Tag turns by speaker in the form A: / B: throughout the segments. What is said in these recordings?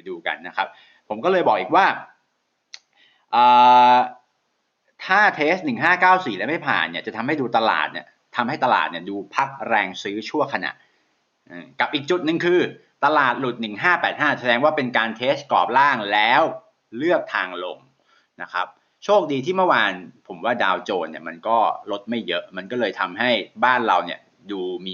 A: ไปดูกันนะครับ ผมก็เลยบอกอีกว่าถ้าเทส 1594 แล้วไม่ผ่านเนี่ยจะทำให้ดูตลาดเนี่ยทำให้ตลาดเนี่ยดูพักแรงซื้อชั่วขณะกับอีกจุดหนึ่งคือ ตลาดหลุด 1585 แสดงว่าเป็นการเทสกรอบล่างแล้วเลือกทางลงนะครับโชคดีที่เมื่อวานผมว่าดาวโจนเนี่ยมันก็ลดไม่เยอะ มันก็เลยทำให้บ้านเราเนี่ยดูมี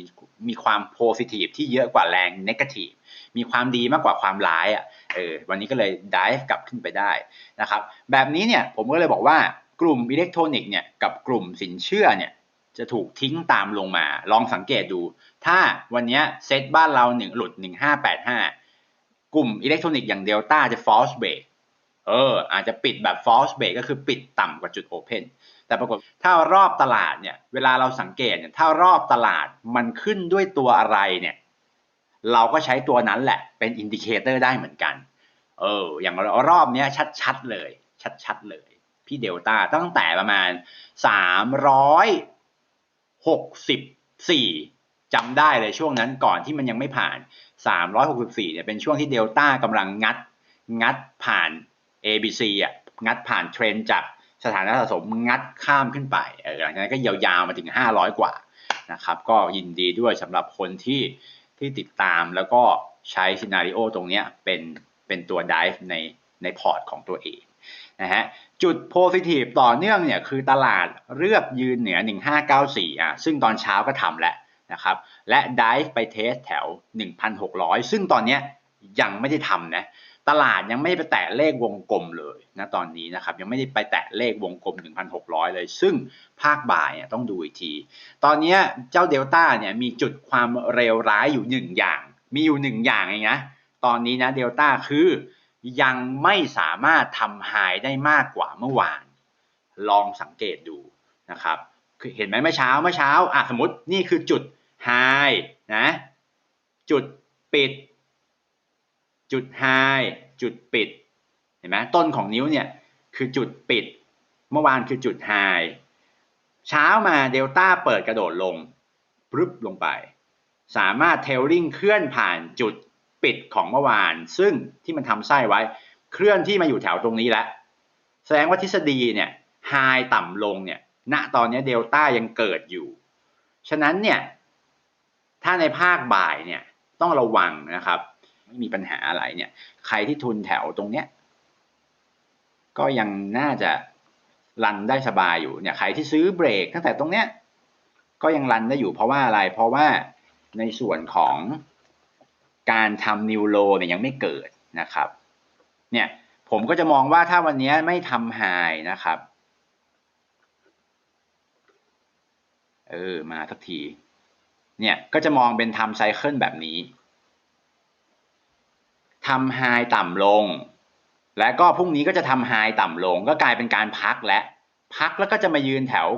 A: มีความโพซิทีฟที่เยอะกว่าแรงเนกาทีฟมีความดีมากกว่าความร้ายอะเออวันนี้ก็เลยดิฟกลับขึ้นไปได้นะครับ แบบนี้เนี่ยผมก็เลยบอกว่ากลุ่มอิเล็กทรอนิกส์เนี่ยกับกลุ่มสินเชื่อเนี่ยจะถูกทิ้งตามลงมา ลองสังเกตดู ถ้าวันนี้เซตบ้านเราหนึ่งหลุด 1585 กลุ่มอิเล็กทรอนิกส์อย่างเดลต้าจะ false break เอออาจจะปิดแบบ false break ก็คือปิดต่ำกว่าจุด open แต่ปรากฏถ้ารอบตลาดเนี่ยเวลาเราสังเกตเนี่ยถ้ารอบตลาดมันขึ้นด้วยตัวอะไรเนี่ยเราก็ใช้ตัวนั้นแหละเป็นอินดิเคเตอร์ได้เหมือนกัน เออ อย่างรอบเนี้ยชัดๆเลย ชัดๆเลย พี่เดลต้าตั้งแต่ประมาณ 364จำได้เลยช่วงนั้นก่อนที่มันยังไม่ผ่าน 364เนี่ยเป็นช่วงที่เดลต้ากำลังงัด งัดผ่าน ABC อะงัดผ่านเทรนจาก สถานะสะสมงัดข้ามขึ้นไปหลังจากนั้นก็ยาวๆมาถึง 500 กว่านะครับ ก็ยินดีด้วยสำหรับคนที่ที่ติดตามแล้วก็ใช้ซีนารีโอตรงนี้เป็นเป็นตัว dive ในในพอร์ตของตัวเองนะฮะจุด positive ต่อเนื่องเนี่ยคือตลาดเลือกยืนเหนือ 1594อะซึ่งตอนเช้าก็ทำแล้วนะครับและ dive ไปเทสแถว 1,600 ซึ่งตอนนี้ยังไม่ได้ทำนะ ตลาดยังไม่ไปแตะเลขวงกลมเลยนะตอนนี้นะครับยังไม่ได้ไปแตะเลขวงกลม 1,600 เลย ซึ่งภาคบ่ายเนี่ยต้องดูอีกที ตอนนี้เจ้าเดลต้าเนี่ยมีจุดความเร็วร้ายอยู่หนึ่งอย่าง มีอยู่หนึ่งอย่างเองนะตอนนี้นะเดลต้าคือยังไม่สามารถทำไฮได้มากกว่าเมื่อวาน ลองสังเกตดูนะครับเห็นไหมเมื่อเช้าเมื่อเช้าอะสมมตินี่คือจุดไฮนะจุดปิด จุดไฮจุดปิด เห็นไหมต้นของนิ้วเนี่ยคือจุดปิด เมื่อวานคือจุดไฮเช้ามาเดลต้าเปิดกระโดดลงปึ๊บลงไป สามารถเทลลิงเคลื่อนผ่านจุดปิดของเมื่อวาน ซึ่งที่มันทำไส้ไว้เคลื่อนที่มาอยู่แถวตรงนี้แล้วแสดงว่าทฤษฎีเนี่ยไฮต่ำลงเนี่ยณตอนนี้เดลต้ายังเกิดอยู่ ฉะนั้นเนี่ยถ้าในภาคบ่ายเนี่ยต้องระวังนะครับ ไม่มีปัญหาอะไรเนี่ย ใครที่ทุนแถวตรงเนี้ยก็ยังน่าจะรันได้สบายอยู่เนี่ยใครที่ซื้อเบรกตั้งแต่ตรงเนี้ยก็ยังรันได้อยู่เพราะว่าอะไร เพราะว่าในส่วนของการทำนิวโลเนี่ยยังไม่เกิดนะครับ เนี่ยผมก็จะมองว่าถ้าวันนี้ไม่ทำไฮนะครับ เออ มาสักที เนี่ยก็จะมองเป็นทำไซเคิลแบบนี้ ทำไฮต่ำลง และก็พรุ่งนี้ก็จะทำไฮต่ำลง ก็กลายเป็นการพักและพักแล้วก็จะมายืนแถว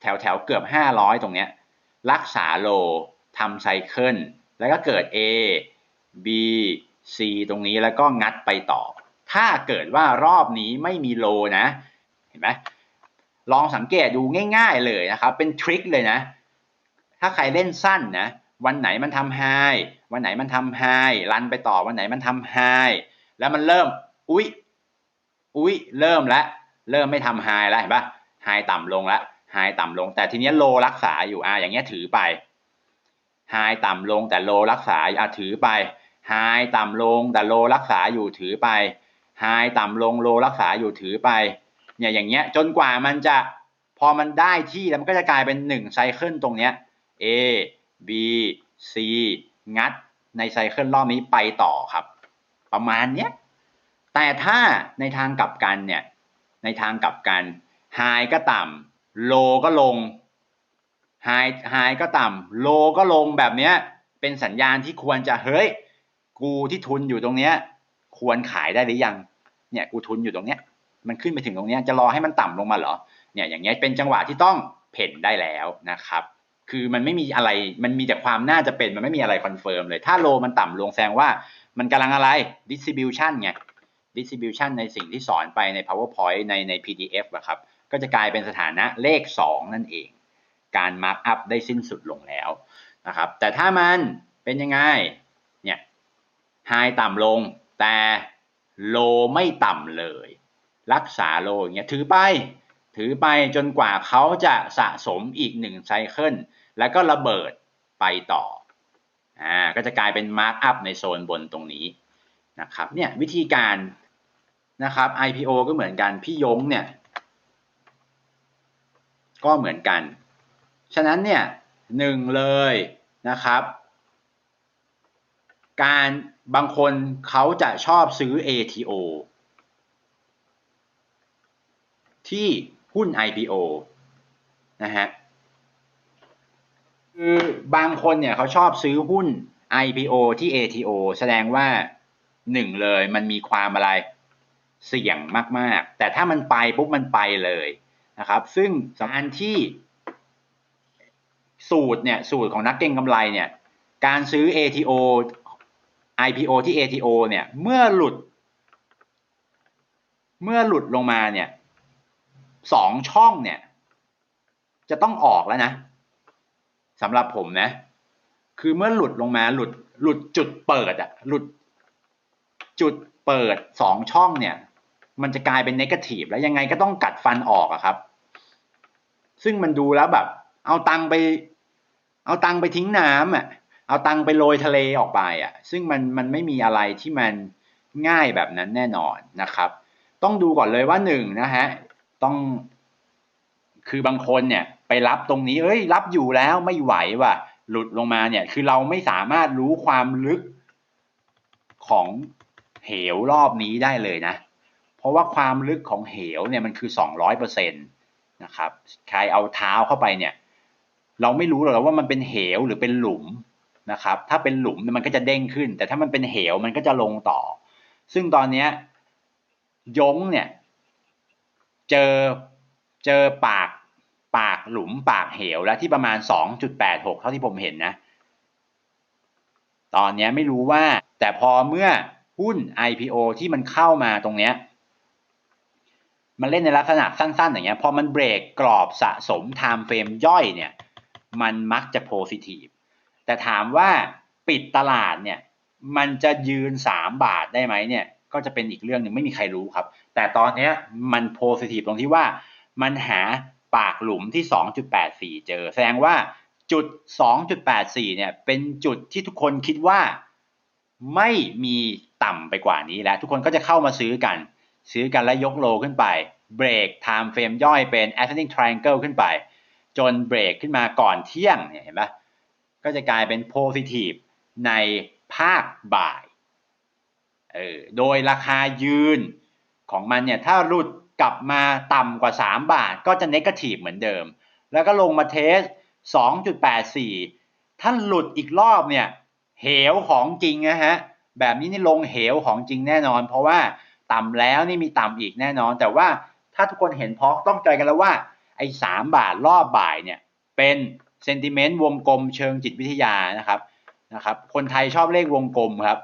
A: แถวแถวเกือบ 500 ตรงเนี้ยรักษาโลทำไซเคิลแล้วก็เกิด A B C ตรงนี้แล้วก็งัดไปต่อ ถ้าเกิดว่ารอบนี้ไม่มีโลนะ เห็นไหมลองสังเกตดูง่าย ๆเลยนะครับ เป็นทริคเลยนะ ถ้าใครเล่นสั้นนะ วันไหนมันทำไฮวันไหนมันทำไฮรันไปต่อวันไหนมันทำไฮแล้วมันเริ่ม อุ๊ย อุ๊ย เริ่มแล้วเริ่มไม่ทำไฮแล้วเห็นปะไฮต่ำลงแล้วไฮต่ำลง แต่ทีนี้โลรักษาอยู่อ่าอย่างเงี้ยถือไปไฮต่ำลงแต่โลรักษาอะถือไปไฮต่ำลงแต่โลรักษาอยู่ถือไปไฮต่ำลงโลรักษาอยู่ถือไปเนี่ยอย่างเงี้ยจนกว่ามันจะพอมันได้ที่แล้วมันก็จะกลายเป็นหนึ่งไซเคิลตรงเนี้ย A B C งัดในไซเคิลรอบนี้ไปต่อครับ ประมาณเนี้ยแต่ถ้าในทางกลับกันเนี่ย ในทางกลับกันไฮก็ต่ำโลก็ลงไฮไฮก็ต่ำโลก็ลงแบบเนี้ยเป็นสัญญาณที่ควรจะเฮ้ย กูที่ทุนอยู่ตรงเนี้ย ควรขายได้หรือยัง เนี่ยกูทุนอยู่ตรงเนี้ย มันขึ้นไปถึงตรงเนี้ยจะรอให้มันต่ำลงมาเหรอ เนี่ยอย่างเงี้ยเป็นจังหวะที่ต้องเพ่นได้แล้วนะครับ คือมันไม่มีอะไร มันมีแต่ความน่าจะเป็น มันไม่มีอะไรคอนเฟิร์มเลย ถ้าโลมันต่ำลงแสดงว่ามันกำลังอะไร distribution ไง distribution ในสิ่งที่สอนไปใน powerpoint ในใน pdf อะครับ ก็จะกลายเป็นสถานะเลข 2 นั่นเอง การ mark up ได้สิ้นสุดลงแล้วนะครับ แต่ถ้ามันเป็นยังไง เนี่ย high ต่ำลง แต่โลไม่ต่ำเลย รักษาโลอย่างเงี้ย ถือไป ถือไปจนกว่าเขาจะสะสมอีกหนึ่งไซเคิล แล้วก็ระเบิดไปต่ออ่าก็จะกลายเป็นมาร์กอัพในโซนบนตรงนี้นะครับเนี่ยวิธีการนะครับ IPO ก็เหมือนกันพี่ยงเนี่ยก็เหมือนกัน ฉะนั้นเนี่ยหนึ่งเลยนะครับ การบางคนเขาจะชอบซื้อ ATO ที่หุ้น IPO นะฮะ คือบางคนเนี่ยเขาชอบซื้อหุ้น IPO ที่ ATO แสดงว่าหนึ่งเลยมันมีความอะไรเสี่ยงมาก ๆ แต่ถ้ามันไปปุ๊บมันไปเลยนะครับ ซึ่งสำคัญที่สูตรเนี่ยสูตรของนักเก็งกำไรเนี่ยการซื้อ ATO IPO ที่ ATO เนี่ยเมื่อหลุด เมื่อหลุดลงมาเนี่ยสองช่องเนี่ยจะต้องออกแล้วนะ สำหรับผมนะ คือเมื่อหลุดลงมาหลุดหลุดจุดเปิดอะหลุดจุดเปิดสองช่องเนี่ย มันจะกลายเป็นเนกาทีฟแล้วยังไงก็ต้องกัดฟันออกอะครับ ซึ่งมันดูแล้วแบบ เอาตังไป เอาตังไปทิ้งน้ำอะเอาตังไปโรยทะเลออกไปอะซึ่งมันมันไม่มีอะไรที่มันง่ายแบบนั้นแน่นอนนะครับ ต้องดูก่อนเลยว่าหนึ่งนะฮะต้องคือบางคนเนี่ย ไปรับตรงนี้เอ้ย รับอยู่แล้วไม่ไหวว่ะ หลุดลงมาเนี่ย คือเราไม่สามารถรู้ความลึกของเหวรอบนี้ได้เลยนะ เพราะว่าความลึกของเหวเนี่ยมันคือ200%นตนะครับ ใครเอาเท้าเข้าไปเนี่ย เราไม่รู้หรอกว่ามันเป็นเหวหรือเป็นหลุมนะครับ ถ้าเป็นหลุมมันก็จะเด้งขึ้น แต่ถ้ามันเป็นเหวมันก็จะลงต่อ ซึ่งตอนนี้ยงเนี่ย เจอเจอปากากหลุมปากเหวแล้วที่ประมาณ 2.86 เท่าที่ผมเห็นนะ ตอนนี้ไม่รู้ว่า แต่พอเมื่อหุ้น IPO ที่มันเข้ามาตรงเนี้ยมันเล่นในลักษณะสั้นๆ อย่างเงี้ย พอมันเบรกกรอบสะสม time frame ย่อยเนี่ย มันมักจะ positive แต่ถามว่าปิดตลาดเนี่ย มันจะยืน 3 บาทได้ไหมเนี่ย ก็จะเป็นอีกเรื่องหนึ่งไม่มีใครรู้ครับ แต่ตอนนี้มัน positive ตรงที่ว่ามันหา ปากหลุมที่ 2.84 เจอ แสดงว่าจุด 2.84 เนี่ย เป็นจุดที่ทุกคนคิดว่าไม่มีต่ำไปกว่านี้แล้ว ทุกคนก็จะเข้ามาซื้อกัน ซื้อกันแล้วยกโลขึ้นไป เบรก time frame ย่อยเป็น ascending triangle ขึ้นไป จนเบรกขึ้นมาก่อนเที่ยงเห็นปะก็จะกลายเป็น positive ในภาคบ่าย เออ โดยราคายืนของมันเนี่ย ถ้าหลุด กลับมาต่ำกว่า 3 บาทก็จะ negative เหมือนเดิม แล้วก็ลงมาเทส 2.84ถ้านหลุดอีกรอบเนี่ย เหวของจริงนะฮะ แบบนี้นี่ลงเหวของจริงแน่นอน เพราะว่าต่ำแล้วนี่มีต่ำอีกแน่นอน แต่ว่าถ้าทุกคนเห็นพอต้องใจกันแล้วว่าไอ้สามบาทรอบบ่ายเนี่ยเป็นเซนติเมนต์วงกลมเชิงจิตวิทยานะครับนะครับ คนไทยชอบเลขวงกลมครับ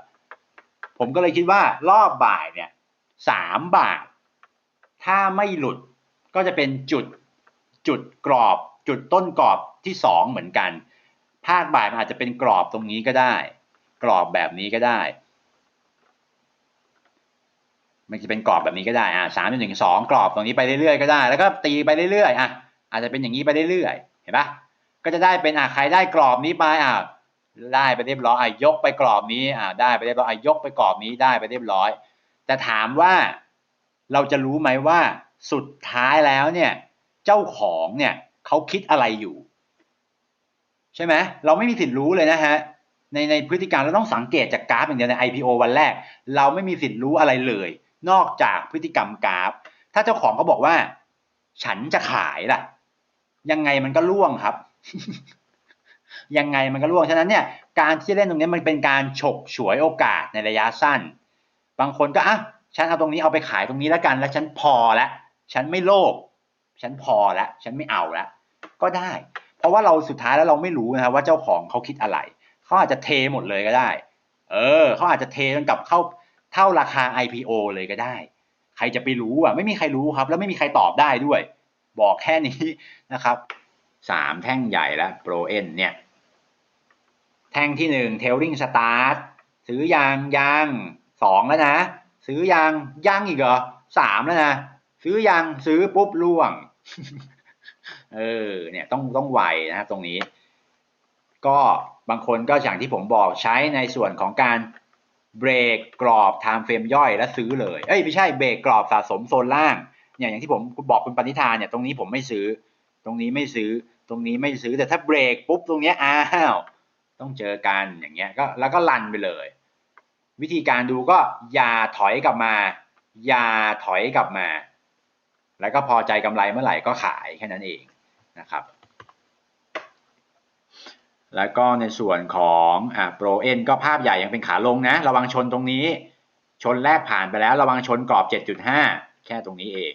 A: ผมก็เลยคิดว่ารอบบ่ายเนี่ยสามบาท ถ้าไม่หลุดก็จะเป็นจุดจุดกรอบ จุดต้นกรอบที่สองเหมือนกัน ภาคบ่ายมันอาจจะเป็นกรอบตรงนี้ก็ได้ กรอบแบบนี้ก็ได้ มันจะเป็นกรอบแบบนี้ก็ได้อ่าสามจนถึงสองกรอบตรงนี้ไปเรื่อยๆก็ได้ แล้วก็ตีไปเรื่อยๆอะอาจจะเป็นอย่างนี้ไปเรื่อยๆ เห็นปะก็จะได้เป็นอะใครได้กรอบนี้ไปอะได้ไปเรียบร้อยอะยกไปกรอบนี้อะได้ไปเรียบร้อยอะยกไปกรอบนี้ได้ไปเรียบร้อย แต่ถามว่า เราจะรู้ไหมว่าสุดท้ายแล้วเนี่ยเจ้าของเนี่ยเขาคิดอะไรอยู่ ใช่ไหมเราไม่มีสิทธิ์รู้เลยนะฮะในในพฤติกรรมเราต้องสังเกตจากกราฟอย่างเดียวใน IPO วันแรก เราไม่มีสิทธิ์รู้อะไรเลย นอกจากพฤติกรรมกราฟ ถ้าเจ้าของเขาบอกว่า ฉันจะขายล่ะ ยังไงมันก็ล่วงครับ ยังไงมันก็ล่วงฉะนั้นเนี่ยการที่เล่นตรงนี้มันเป็นการฉกฉวยโอกาสในระยะสั้น บางคนก็อะ ฉันเอาตรงนี้เอาไปขายตรงนี้แล้วกัน แล้วฉันพอแล้วฉันไม่โลภฉันพอแล้วฉันไม่เอาแล้วก็ได้ เพราะว่าเราสุดท้ายแล้วเราไม่รู้นะครับว่าเจ้าของเขาคิดอะไรเขาอาจจะเทหมดเลยก็ได้ เออเขาอาจจะเทจนกับเข้าเท่าราคา IPO เลยก็ได้ ใครจะไปรู้อะ ไม่มีใครรู้ครับ แล้วไม่มีใครตอบได้ด้วย บอกแค่นี้นะครับสามแท่งใหญ่แล้วโปรเอ็นเนี่ย แท่งที่หนึ่งเทลลิงสตาร์ทซื้อยางยางสองแล้วนะ ซื้อยังยังอีกเหรอสามแล้วนะซื้อยังซื้อปุ๊บล่วง เออ เนี่ยต้องต้องไวนะครับตรงนี้ ก็บางคนก็อย่างที่ผมบอกใช้ในส่วนของการเบรกกรอบไทม์เฟรมย่อยแล้วซื้อเลย เอ้ยไม่ใช่เบรกกรอบสะสมโซนล่าง เนี่ยอย่างที่ผมบอกคุณปณิธานเนี่ยตรงนี้ผมไม่ซื้อ ตรงนี้ไม่ซื้อ ตรงนี้ไม่ซื้อแต่ถ้าเบรกปุ๊บตรงเนี้ยอ้าวต้องเจอกันอย่างเงี้ยก็แล้วก็ลันไปเลย วิธีการดูก็อย่าถอยกลับมา อย่าถอยกลับมา แล้วก็พอใจกำไรเมื่อไหร่ก็ขายแค่นั้นเองนะครับ แล้วก็ในส่วนของอ่าโปรเอ็นก็ภาพใหญ่ยังเป็นขาลงนะ ระวังชนตรงนี้ ชนแรกผ่านไปแล้วระวังชนกรอบ 7.5 แค่ตรงนี้เอง